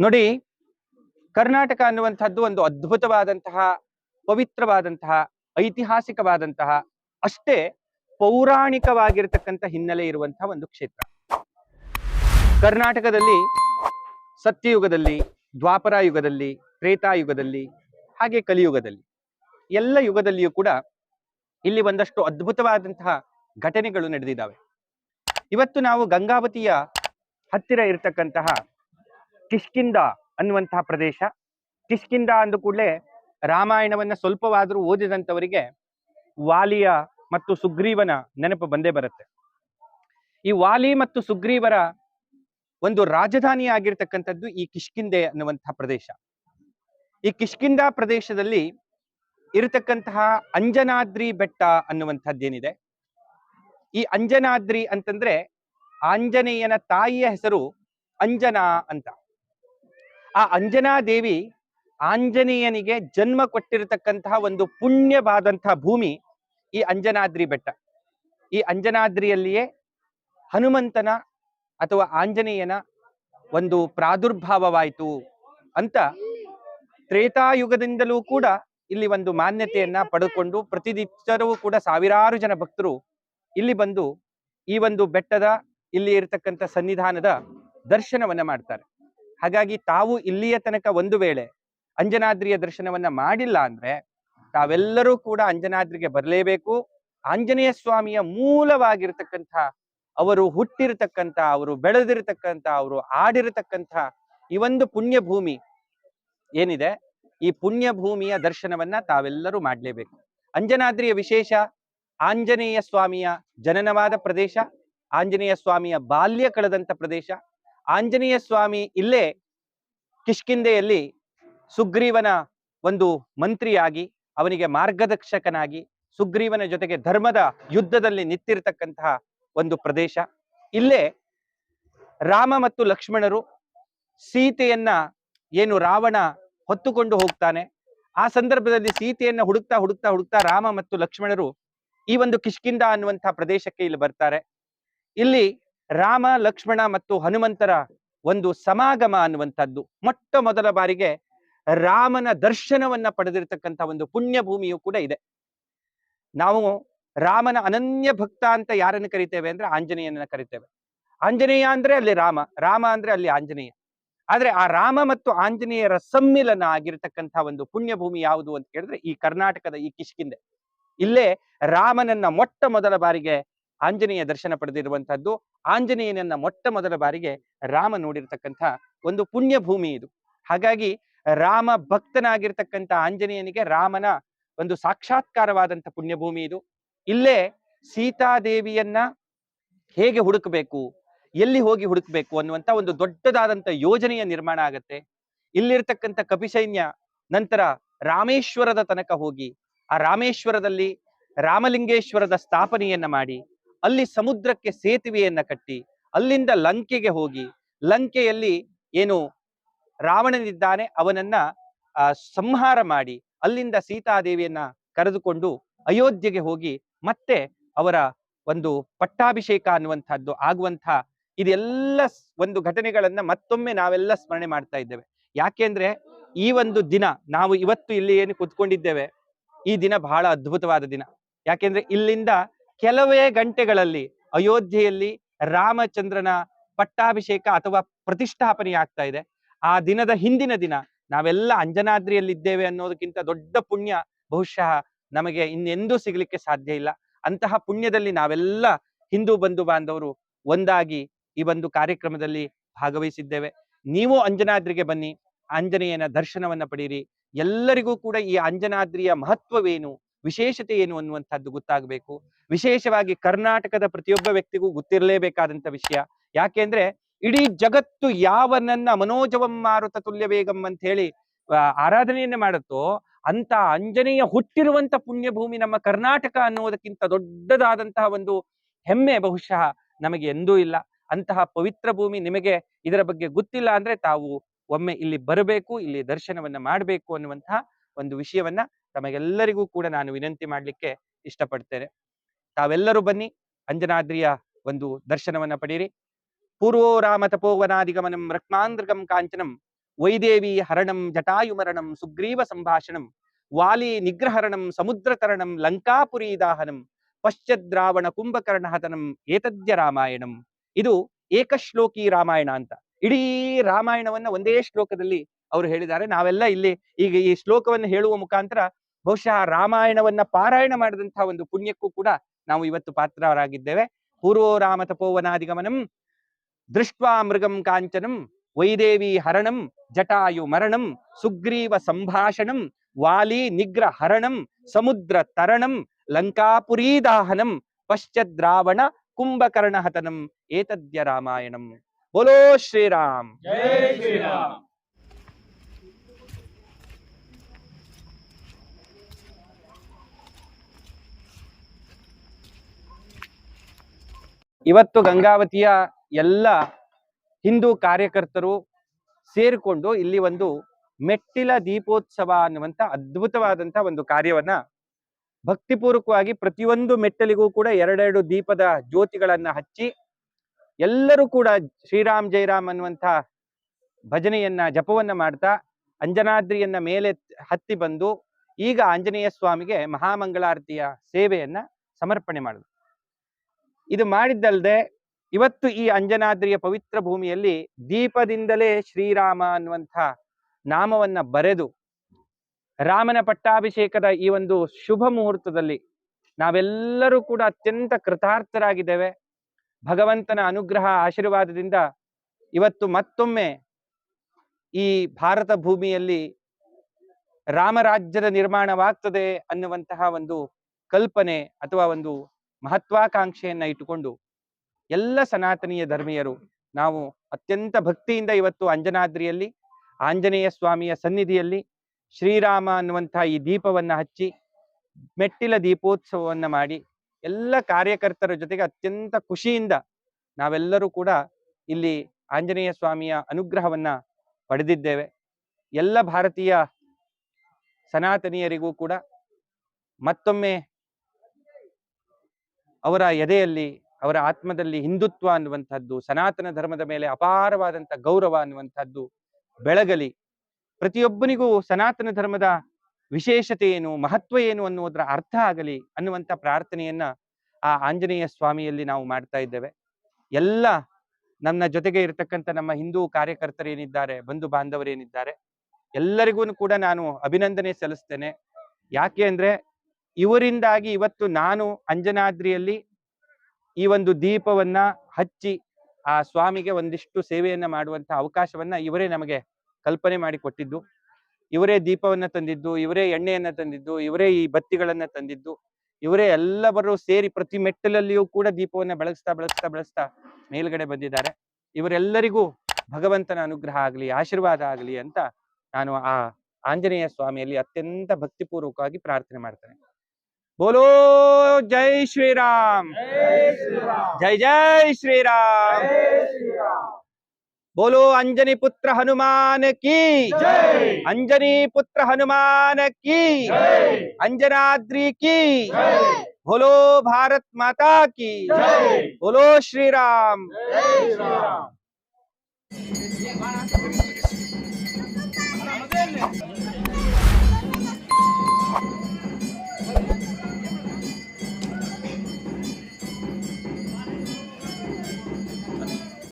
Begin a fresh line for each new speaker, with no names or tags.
ನೋಡಿ, ಕರ್ನಾಟಕ ಅನ್ನುವಂಥದ್ದು ಒಂದು ಅದ್ಭುತವಾದಂತಹ, ಪವಿತ್ರವಾದಂತಹ, ಐತಿಹಾಸಿಕವಾದಂತಹ, ಅಷ್ಟೇ ಪೌರಾಣಿಕವಾಗಿರ್ತಕ್ಕಂಥ ಹಿನ್ನೆಲೆ ಇರುವಂತಹ ಒಂದು ಕ್ಷೇತ್ರ. ಕರ್ನಾಟಕದಲ್ಲಿ ಸತ್ಯಯುಗದಲ್ಲಿ, ದ್ವಾಪರ ಯುಗದಲ್ಲಿ ತ್ರೇತಾಯುಗದಲ್ಲಿ ಹಾಗೆ ಕಲಿಯುಗದಲ್ಲಿ, ಎಲ್ಲ ಯುಗದಲ್ಲಿಯೂ ಕೂಡ ಇಲ್ಲಿ ಒಂದಷ್ಟು ಅದ್ಭುತವಾದಂತಹ ಘಟನೆಗಳು ನಡೆದಿದ್ದಾವೆ. ಇವತ್ತು ನಾವು ಗಂಗಾವತಿಯ ಹತ್ತಿರ ಇರತಕ್ಕಂತಹ ಕಿಷ್ಕಿಂದ ಅನ್ನುವಂತಹ ಪ್ರದೇಶ. ಕಿಷ್ಕಿಂದ ಅಂದ ಕೂಡಲೇ ರಾಮಾಯಣವನ್ನ ಸ್ವಲ್ಪವಾದರೂ ಓದಿದಂಥವರಿಗೆ ವಾಲಿಯ ಮತ್ತು ಸುಗ್ರೀವನ ನೆನಪು ಬಂದೇ ಬರುತ್ತೆ. ಈ ವಾಲಿ ಮತ್ತು ಸುಗ್ರೀವರ ಒಂದು ರಾಜಧಾನಿ ಆಗಿರ್ತಕ್ಕಂಥದ್ದು ಈ ಕಿಷ್ಕಿಂದೆ ಅನ್ನುವಂತಹ ಪ್ರದೇಶ. ಈ ಕಿಷ್ಕಿಂದ ಪ್ರದೇಶದಲ್ಲಿ ಇರತಕ್ಕಂತಹ ಅಂಜನಾದ್ರಿ ಬೆಟ್ಟ ಅನ್ನುವಂಥದ್ದೇನಿದೆ. ಈ ಅಂಜನಾದ್ರಿ ಅಂತಂದ್ರೆ ಆಂಜನೇಯನ ತಾಯಿಯ ಹೆಸರು ಅಂಜನಾ ಅಂತ. ಆ ಅಂಜನಾ ದೇವಿ ಆಂಜನೇಯನಿಗೆ ಜನ್ಮ ಕೊಟ್ಟಿರತಕ್ಕಂತಹ ಒಂದು ಪುಣ್ಯವಾದಂತಹ ಭೂಮಿ ಈ ಅಂಜನಾದ್ರಿ ಬೆಟ್ಟ. ಈ ಅಂಜನಾದ್ರಿಯಲ್ಲಿಯೇ ಹನುಮಂತನ ಅಥವಾ ಆಂಜನೇಯನ ಒಂದು ಪ್ರಾದುರ್ಭಾವವಾಯಿತು ಅಂತ ತ್ರೇತಾಯುಗದಿಂದಲೂ ಕೂಡ ಇಲ್ಲಿ ಒಂದು ಮಾನ್ಯತೆಯನ್ನ ಪಡೆದುಕೊಂಡು ಪ್ರತಿನಿತ್ಯರೂ ಕೂಡ ಸಾವಿರಾರು ಜನ ಭಕ್ತರು ಇಲ್ಲಿ ಬಂದು ಈ ಒಂದು ಬೆಟ್ಟದ ಇಲ್ಲಿ ಇರತಕ್ಕಂಥ ಸನ್ನಿಧಾನದ ದರ್ಶನವನ್ನ ಮಾಡ್ತಾರೆ. ಹಾಗಾಗಿ ತಾವು ಇಲ್ಲಿಯ ತನಕ ಒಂದು ವೇಳೆ ಅಂಜನಾದ್ರಿಯ ದರ್ಶನವನ್ನ ಮಾಡಿಲ್ಲ ಅಂದ್ರೆ ತಾವೆಲ್ಲರೂ ಕೂಡ ಅಂಜನಾದ್ರಿಗೆ ಬರಲೇಬೇಕು. ಆಂಜನೇಯ ಸ್ವಾಮಿಯ ಮೂಲವಾಗಿರ್ತಕ್ಕಂಥ ಅವರು ಹುಟ್ಟಿರತಕ್ಕಂಥ, ಅವರು ಬೆಳೆದಿರತಕ್ಕಂಥ, ಅವರು ಆಡಿರತಕ್ಕಂಥ ಈ ಒಂದು ಪುಣ್ಯ ಭೂಮಿ ಏನಿದೆ? ಈ ಪುಣ್ಯ ಭೂಮಿಯ ದರ್ಶನವನ್ನ ತಾವೆಲ್ಲರೂ ಮಾಡಲೇಬೇಕು. ಅಂಜನಾದ್ರಿಯ ವಿಶೇಷ, ಆಂಜನೇಯ ಸ್ವಾಮಿಯ ಜನನವಾದ ಪ್ರದೇಶ, ಆಂಜನೇಯ ಸ್ವಾಮಿಯ ಬಾಲ್ಯ ಕಳೆದಂತ ಪ್ರದೇಶ ಆಂಜನೇಯ ಸ್ವಾಮಿ ಇಲ್ಲೇ ಕಿಷ್ಕಿಂದೆಯಲ್ಲಿ ಸುಗ್ರೀವನ ಒಂದು ಮಂತ್ರಿಯಾಗಿ, ಅವನಿಗೆ ಮಾರ್ಗದರ್ಶಕನಾಗಿ, ಸುಗ್ರೀವನ ಜೊತೆಗೆ ಧರ್ಮದ ಯುದ್ಧದಲ್ಲಿ ನಿಂತಿರ್ತಕ್ಕಂತಹ ಒಂದು ಪ್ರದೇಶ. ಇಲ್ಲೇ ರಾಮ ಮತ್ತು ಲಕ್ಷ್ಮಣರು ಸೀತೆಯನ್ನ ಏನು ರಾವಣ ಹೊತ್ತುಕೊಂಡು ಹೋಗ್ತಾನೆ. ಆ ಸಂದರ್ಭದಲ್ಲಿ ಸೀತೆಯನ್ನ ಹುಡುಕ್ತಾ ಹುಡುಕ್ತಾ ಹುಡುಕ್ತಾ ರಾಮ ಮತ್ತು ಲಕ್ಷ್ಮಣರು ಈ ಒಂದು ಕಿಷ್ಕಿಂದ ಅನ್ನುವಂತಹ ಪ್ರದೇಶಕ್ಕೆ ಇಲ್ಲಿ ಬರ್ತಾರೆ. ಇಲ್ಲಿ ರಾಮ, ಲಕ್ಷ್ಮಣ ಮತ್ತು ಹನುಮಂತರ ಒಂದು ಸಮಾಗಮ ಅನ್ನುವಂಥದ್ದು. ಮೊಟ್ಟ ಮೊದಲ ಬಾರಿಗೆ ರಾಮನ ದರ್ಶನವನ್ನ ಪಡೆದಿರತಕ್ಕಂಥ ಒಂದು ಪುಣ್ಯ ಭೂಮಿಯು ಕೂಡ ಇದೆ. ನಾವು ರಾಮನ ಅನನ್ಯ ಭಕ್ತ ಅಂತ ಯಾರನ್ನು ಕರಿತೇವೆ ಅಂದ್ರೆ ಆಂಜನೇಯನನ್ನ ಕರಿತೇವೆ. ಆಂಜನೇಯ ಅಂದ್ರೆ ಅಲ್ಲಿ ರಾಮ ರಾಮ ಅಂದ್ರೆ ಅಲ್ಲಿ ಆಂಜನೇಯ. ಆದ್ರೆ ಆ ರಾಮ ಮತ್ತು ಆಂಜನೇಯರ ಸಮ್ಮಿಲನ ಆಗಿರತಕ್ಕಂಥ ಒಂದು ಪುಣ್ಯ ಭೂಮಿ ಯಾವುದು ಅಂತ ಕೇಳಿದ್ರೆ ಈ ಕರ್ನಾಟಕದ ಈ ಕಿಷ್ಕಿಂದೆ ಇಲ್ಲೇ ರಾಮನನ್ನ ಮೊಟ್ಟ ಮೊದಲ ಬಾರಿಗೆ ಆಂಜನೇಯ ದರ್ಶನ ಪಡೆದಿರುವಂತಹದ್ದು, ಆಂಜನೇಯನನ್ನ ಮೊಟ್ಟ ಮೊದಲ ಬಾರಿಗೆ ರಾಮ ನೋಡಿರ್ತಕ್ಕಂಥ ಒಂದು ಪುಣ್ಯ ಭೂಮಿ ಇದು. ಹಾಗಾಗಿ ರಾಮ ಭಕ್ತನಾಗಿರ್ತಕ್ಕಂಥ ಆಂಜನೇಯನಿಗೆ ರಾಮನ ಒಂದು ಸಾಕ್ಷಾತ್ಕಾರವಾದಂಥ ಪುಣ್ಯಭೂಮಿ ಇದು. ಇಲ್ಲೇ ಸೀತಾದೇವಿಯನ್ನ ಹೇಗೆ ಹುಡುಕಬೇಕು, ಎಲ್ಲಿ ಹೋಗಿ ಹುಡುಕಬೇಕು ಅನ್ನುವಂಥ ಒಂದು ದೊಡ್ಡದಾದಂಥ ಯೋಜನೆಯ ನಿರ್ಮಾಣ ಆಗತ್ತೆ. ಇಲ್ಲಿರ್ತಕ್ಕಂಥ ಕಪಿಸೈನ್ಯ ನಂತರ ರಾಮೇಶ್ವರದ ತನಕ ಹೋಗಿ, ಆ ರಾಮೇಶ್ವರದಲ್ಲಿ ರಾಮಲಿಂಗೇಶ್ವರದ ಸ್ಥಾಪನೆಯನ್ನ ಮಾಡಿ ಅಲ್ಲಿ ಸಮುದ್ರಕ್ಕೆ ಸೇತುವೆಯನ್ನ ಕಟ್ಟಿ, ಅಲ್ಲಿಂದ ಲಂಕೆಗೆ ಹೋಗಿ, ಲಂಕೆಯಲ್ಲಿ ಏನು ರಾವಣನಿದ್ದಾನೆ, ಅವನನ್ನ ಸಂಹಾರ ಮಾಡಿ, ಅಲ್ಲಿಂದ ಸೀತಾದೇವಿಯನ್ನ ಕರೆದುಕೊಂಡು ಅಯೋಧ್ಯೆಗೆ ಹೋಗಿ, ಮತ್ತೆ ಅವರ ಒಂದು ಪಟ್ಟಾಭಿಷೇಕ ಅನ್ನುವಂಥದ್ದು ಆಗುವಂಥ ಇದೆಲ್ಲ ಒಂದು ಘಟನೆಗಳನ್ನ ಮತ್ತೊಮ್ಮೆ ನಾವೆಲ್ಲ ಸ್ಮರಣೆ ಮಾಡ್ತಾ ಇದ್ದೇವೆ. ಯಾಕೆಂದ್ರೆ, ಈ ಒಂದು ದಿನ ನಾವು ಇವತ್ತು ಇಲ್ಲಿ ಏನು ಕುತ್ಕೊಂಡಿದ್ದೇವೆ, ಈ ದಿನ ಬಹಳ ಅದ್ಭುತವಾದ ದಿನ. ಯಾಕೆಂದ್ರೆ, ಇಲ್ಲಿಂದ ಕೆಲವೇ ಗಂಟೆಗಳಲ್ಲಿ ಅಯೋಧ್ಯೆಯಲ್ಲಿ ರಾಮಚಂದ್ರನ ಪಟ್ಟಾಭಿಷೇಕ ಅಥವಾ ಪ್ರತಿಷ್ಠಾಪನೆ ಆಗ್ತಾ ಇದೆ. ಆ ದಿನದ ಹಿಂದಿನ ದಿನ ನಾವೆಲ್ಲ ಅಂಜನಾದ್ರಿಯಲ್ಲಿದ್ದೇವೆ ಅನ್ನೋದಕ್ಕಿಂತ ದೊಡ್ಡ ಪುಣ್ಯ ಬಹುಶಃ ನಮಗೆ ಇನ್ನೆಂದೂ ಸಿಗಲಿಕ್ಕೆ ಸಾಧ್ಯ ಇಲ್ಲ. ಅಂತಹ ಪುಣ್ಯದಲ್ಲಿ ನಾವೆಲ್ಲ ಹಿಂದೂ ಬಂಧು ಬಾಂಧವರು ಒಂದಾಗಿ ಈ ಒಂದು ಕಾರ್ಯಕ್ರಮದಲ್ಲಿ ಭಾಗವಹಿಸಿದ್ದೇವೆ. ನೀವು ಅಂಜನಾದ್ರಿಗೆ ಬನ್ನಿ, ಆಂಜನೇಯನ ದರ್ಶನವನ್ನ ಪಡೀರಿ. ಎಲ್ಲರಿಗೂ ಕೂಡ ಈ ಅಂಜನಾದ್ರಿಯ ಮಹತ್ವವೇನು? ವಿಶೇಷತೆ ಏನು ಅನ್ನುವಂಥದ್ದು ಗೊತ್ತಾಗಬೇಕು. ವಿಶೇಷವಾಗಿ ಕರ್ನಾಟಕದ ಪ್ರತಿಯೊಬ್ಬ ವ್ಯಕ್ತಿಗೂ ಗೊತ್ತಿರಲೇಬೇಕಾದಂಥ ವಿಷಯ. ಯಾಕೆಂದ್ರೆ ಇಡೀ ಜಗತ್ತು ಯಾವನನ್ನ ಮನೋಜವಂ ಮಾರುತ ತುಲ್ಯ ವೇಗಂ ಅಂತ ಹೇಳಿ ಆರಾಧನೆಯನ್ನು ಆರಾಧನೆಯನ್ನ ಮಾಡುತ್ತೋ ಅಂತ ಅಂಜನೆಯ ಹುಟ್ಟಿರುವಂತ ಪುಣ್ಯಭೂಮಿ ನಮ್ಮ ಕರ್ನಾಟಕ ಅನ್ನುವುದಕ್ಕಿಂತ ದೊಡ್ಡದಾದಂತಹ ಒಂದು ಹೆಮ್ಮೆ ಬಹುಶಃ ನಮಗೆ ಎಂದೂ ಇಲ್ಲ. ಅಂತಹ ಪವಿತ್ರ ಭೂಮಿ ನಿಮಗೆ ಇದರ ಬಗ್ಗೆ ಗೊತ್ತಿಲ್ಲ ಅಂದ್ರೆ ತಾವು ಒಮ್ಮೆ ಇಲ್ಲಿ ಬರಬೇಕು, ಇಲ್ಲಿ ದರ್ಶನವನ್ನ ಮಾಡಬೇಕು ಅನ್ನುವಂತಹ ಒಂದು ವಿಷಯವನ್ನ ತಮಗೆಲ್ಲರಿಗೂ ಕೂಡ ನಾನು ವಿನಂತಿ ಮಾಡಲಿಕ್ಕೆ ಇಷ್ಟಪಡ್ತೇನೆ. ತಾವೆಲ್ಲರೂ ಬನ್ನಿ, ಅಂಜನಾದ್ರಿಯ ಒಂದು ದರ್ಶನವನ್ನ ಪಡೀರಿ. ಪೂರ್ವೋ ರಾಮ ತಪೋವನಾದಿಗಮನಂ ರತ್ನಾಂದ್ರಕಂ ಕಾಂಚನಂ, ವೈದೇವಿ ಹರಣಂ, ಜಟಾಯುಮರಣಂ, ಸುಗ್ರೀವ ಸಂಭಾಷಣಂ, ವಾಲಿ ನಿಗ್ರಹರಣಂ ಸಮುದ್ರ ತರಣಂ ಲಂಕಾಪುರಿ ದಾಹನಂ ಪಶ್ಚದ್ರಾವಣ ಕುಂಭಕರ್ಣ ಹತನಂ ಏತದ್ಯ ರಾಮಾಯಣಂ. ಇದು ಏಕಶ್ಲೋಕಿ ರಾಮಾಯಣ ಅಂತ. ಇಡೀ ರಾಮಾಯಣವನ್ನ ಒಂದೇ ಶ್ಲೋಕದಲ್ಲಿ ಅವರು ಹೇಳಿದ್ದಾರೆ. ನಾವೆಲ್ಲ ಇಲ್ಲಿ ಈಗ ಈ ಶ್ಲೋಕವನ್ನು ಹೇಳುವ ಮುಖಾಂತರ ಬಹುಶಃ ರಾಮಾಯಣವನ್ನ ಪಾರಾಯಣ ಮಾಡಿದಂತಹ ಒಂದು ಪುಣ್ಯಕ್ಕೂ ಕೂಡ ನಾವು ಇವತ್ತು ಪಾತ್ರರಾಗಿದ್ದೇವೆ. ಪೂರ್ವೋ ರಾಮ ತಪೋವನಾಧಿಗಮನಂ ದೃಷ್ಟ್ವಾ ಮೃಗಂ ಕಾಂಚನಂ, ವೈದೇವಿ ಹರಣಂ, ಜಟಾಯು ಮರಣಂ, ಸುಗ್ರೀವ ಸಂಭಾಷಣಂ, ವಾಲಿ ನಿಗ್ರ ಹರಣಂ, ಸಮುದ್ರ ತರಣಂ ಲಂಕಾಪುರೀದಾಹನಂ ಪಶ್ಚದ್ರಾವಣ ಕುಂಭಕರ್ಣ ಹತನಂ, ಏತದ್ಯ ರಾಮಾಯಣಂ. ಬೋಲೋ ಶ್ರೀರಾಮ್. ಇವತ್ತು ಗಂಗಾವತಿಯ ಎಲ್ಲ ಹಿಂದೂ ಕಾರ್ಯಕರ್ತರು ಸೇರಿಕೊಂಡು ಇಲ್ಲಿ ಒಂದು ಮೆಟ್ಟಿಲ ದೀಪೋತ್ಸವ ಅನ್ನುವಂತ ಅದ್ಭುತವಾದಂತ ಒಂದು ಕಾರ್ಯವನ್ನ ಭಕ್ತಿಪೂರ್ವಕವಾಗಿ ಪ್ರತಿಯೊಂದು ಮೆಟ್ಟಲಿಗೂ ಕೂಡ ಎರಡೆರಡು ದೀಪದ ಜ್ಯೋತಿಗಳನ್ನ ಹಚ್ಚಿ ಎಲ್ಲರೂ ಕೂಡ ಶ್ರೀರಾಮ್ ಜೈರಾಮ್ ಅನ್ನುವಂಥ ಭಜನೆಯನ್ನ, ಜಪವನ್ನ ಮಾಡ್ತಾ ಅಂಜನಾದ್ರಿಯನ್ನ ಮೇಲೆ ಹತ್ತಿ ಬಂದು ಈಗ ಆಂಜನೇಯ ಸ್ವಾಮಿಗೆ ಮಹಾಮಂಗಳಾರತಿಯ ಸೇವೆಯನ್ನ ಸಮರ್ಪಣೆ ಮಾಡಿದ್ರು ಇದು ಮಾಡಿದ್ದಲ್ದೆ ಇವತ್ತು ಈ ಅಂಜನಾದ್ರಿಯ ಪವಿತ್ರ ಭೂಮಿಯಲ್ಲಿ ದೀಪದಿಂದಲೇ ಶ್ರೀರಾಮ ಅನ್ನುವಂಥ ನಾಮವನ್ನ ಬರೆದು ರಾಮನ ಪಟ್ಟಾಭಿಷೇಕದ ಈ ಒಂದು ಶುಭ ಮುಹೂರ್ತದಲ್ಲಿ ನಾವೆಲ್ಲರೂ ಕೂಡ ಅತ್ಯಂತ ಕೃತಾರ್ಥರಾಗಿದ್ದೇವೆ. ಭಗವಂತನ ಅನುಗ್ರಹ ಆಶೀರ್ವಾದದಿಂದ ಇವತ್ತು ಮತ್ತೊಮ್ಮೆ ಈ ಭಾರತ ಭೂಮಿಯಲ್ಲಿ ರಾಮರಾಜ್ಯದ ನಿರ್ಮಾಣವಾಗ್ತದೆ ಅನ್ನುವಂತಹ ಒಂದು ಕಲ್ಪನೆ ಅಥವಾ ಒಂದು ಮಹತ್ವಾಕಾಂಕ್ಷೆಯನ್ನ ಇಟ್ಟುಕೊಂಡು ಎಲ್ಲ ಸನಾತನೀಯ ಧರ್ಮೀಯರು ನಾವು ಅತ್ಯಂತ ಭಕ್ತಿಯಿಂದ ಇವತ್ತು ಅಂಜನಾದ್ರಿಯಲ್ಲಿ, ಆಂಜನೇಯ ಸ್ವಾಮಿಯ ಸನ್ನಿಧಿಯಲ್ಲಿ ಶ್ರೀರಾಮ ಅನ್ನುವಂಥ ಈ ದೀಪವನ್ನ ಹಚ್ಚಿ, ಮೆಟ್ಟಿಲ ದೀಪೋತ್ಸವವನ್ನು ಮಾಡಿ ಎಲ್ಲ ಕಾರ್ಯಕರ್ತರ ಜೊತೆಗೆ ಅತ್ಯಂತ ಖುಷಿಯಿಂದ ನಾವೆಲ್ಲರೂ ಕೂಡ ಇಲ್ಲಿ ಆಂಜನೇಯ ಸ್ವಾಮಿಯ ಅನುಗ್ರಹವನ್ನ ಪಡೆದಿದ್ದೇವೆ. ಎಲ್ಲ ಭಾರತೀಯ ಸನಾತನೀಯರಿಗೂ ಕೂಡ ಮತ್ತೊಮ್ಮೆ ಅವರ ಎದೆಯಲ್ಲಿ, ಅವರ ಆತ್ಮದಲ್ಲಿ ಹಿಂದುತ್ವ ಅನ್ನುವಂಥದ್ದು, ಸನಾತನ ಧರ್ಮದ ಮೇಲೆ ಅಪಾರವಾದಂಥ ಗೌರವ ಅನ್ನುವಂಥದ್ದು ಬೆಳಗಲಿ. ಪ್ರತಿಯೊಬ್ಬನಿಗೂ ಸನಾತನ ಧರ್ಮದ ವಿಶೇಷತೆ ಏನು, ಮಹತ್ವ ಏನು ಅನ್ನುವುದರ ಅರ್ಥ ಆಗಲಿ ಅನ್ನುವಂಥ ಪ್ರಾರ್ಥನೆಯನ್ನ ಆ ಆಂಜನೇಯ ಸ್ವಾಮಿಯಲ್ಲಿ ನಾವು ಮಾಡ್ತಾ ಇದ್ದೇವೆ. ಎಲ್ಲ ನನ್ನ ಜೊತೆಗೆ ಇರತಕ್ಕಂಥ ನಮ್ಮ ಹಿಂದೂ ಕಾರ್ಯಕರ್ತರೇನಿದ್ದಾರೆ ಬಂಧು ಬಾಂಧವರೇನಿದ್ದಾರೆ ಎಲ್ಲರಿಗೂ ಕೂಡ ನಾನು ಅಭಿನಂದನೆ ಸಲ್ಲಿಸ್ತೇನೆ. ಯಾಕೆ ಅಂದ್ರೆ ಇವರಿಂದಾಗಿ ಇವತ್ತು ನಾನು ಅಂಜನಾದ್ರಿಯಲ್ಲಿ ಈ ಒಂದು ದೀಪವನ್ನ ಹಚ್ಚಿ ಆ ಸ್ವಾಮಿಗೆ ಒಂದಿಷ್ಟು ಸೇವೆಯನ್ನ ಮಾಡುವಂತ ಅವಕಾಶವನ್ನ ಇವರೇ ನಮಗೆ ಕಲ್ಪನೆ ಮಾಡಿ ಕೊಟ್ಟಿದ್ದು. ಇವರೇ ದೀಪವನ್ನ ತಂದಿದ್ದು, ಇವರೇ ಎಣ್ಣೆಯನ್ನ ತಂದಿದ್ದು, ಇವರೇ ಈ ಬತ್ತಿಗಳನ್ನ ತಂದಿದ್ದು, ಇವರೇ ಎಲ್ಲವರು ಸೇರಿ ಪ್ರತಿ ಮೆಟ್ಟಲಲ್ಲಿಯೂ ಕೂಡ ದೀಪವನ್ನ ಬೆಳಗಿಸ್ತಾ ಬೆಳಗಿಸ್ತಾ ಬೆಳಗ್ತಾ ಮೇಲ್ಗಡೆ ಬಂದಿದ್ದಾರೆ. ಇವರೆಲ್ಲರಿಗೂ ಭಗವಂತನ ಅನುಗ್ರಹ ಆಗಲಿ, ಆಶೀರ್ವಾದ ಆಗಲಿ ಅಂತ ನಾನು ಆ ಆಂಜನೇಯ ಸ್ವಾಮಿಯಲ್ಲಿ ಅತ್ಯಂತ ಭಕ್ತಿಪೂರ್ವಕವಾಗಿ ಪ್ರಾರ್ಥನೆ ಮಾಡ್ತೇನೆ. बोलो,
जय श्री
राम जय जय
श्री राम
बोलो, अंजनी पुत्र हनुमान की। अंजनी पुत्र हनुमान की। अंजनाद्री की। बोलो, भारत माता की। बोलो श्री राम
Thank you.